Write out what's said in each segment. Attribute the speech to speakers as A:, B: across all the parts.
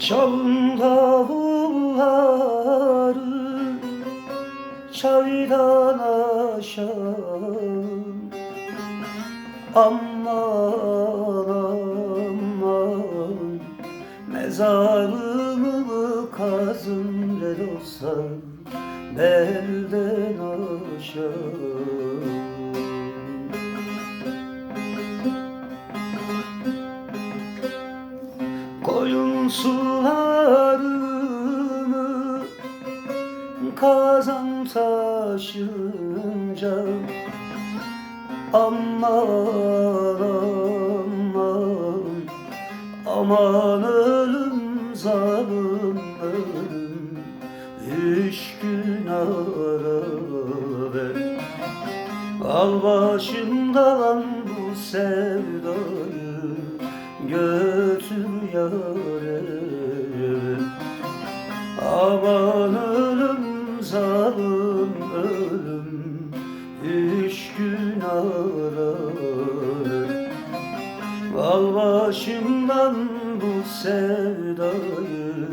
A: Çalın davulları Çaydan aşağı Aman aman Mezarımı kazın be dostlar Belden aşağı Koyun taşınca Aman aman aman ölüm zalim ölüm. Üç gün ara ver Al başımdan bu sevdayı götür yâre Aman ölüm zalim ara Al başımdan bu sevdayı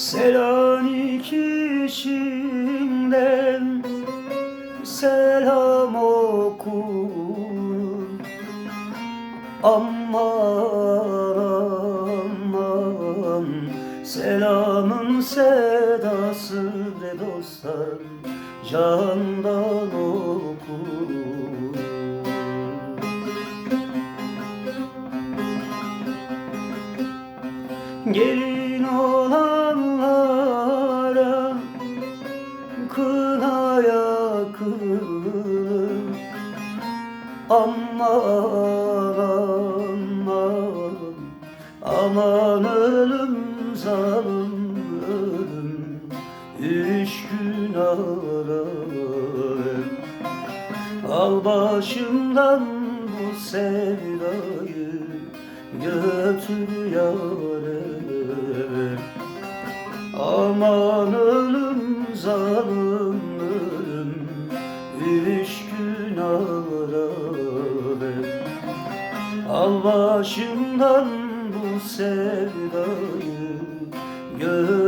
A: Selanik içinden selam oku Aman aman selamın sedası de dostlar candan oku Gelin Aman aman aman ölüm zalim ölüm Üç gün ara Al başımdan bu sevdayı götür yâre Aman ölüm zalim Al başımdan bu sevdayı yâre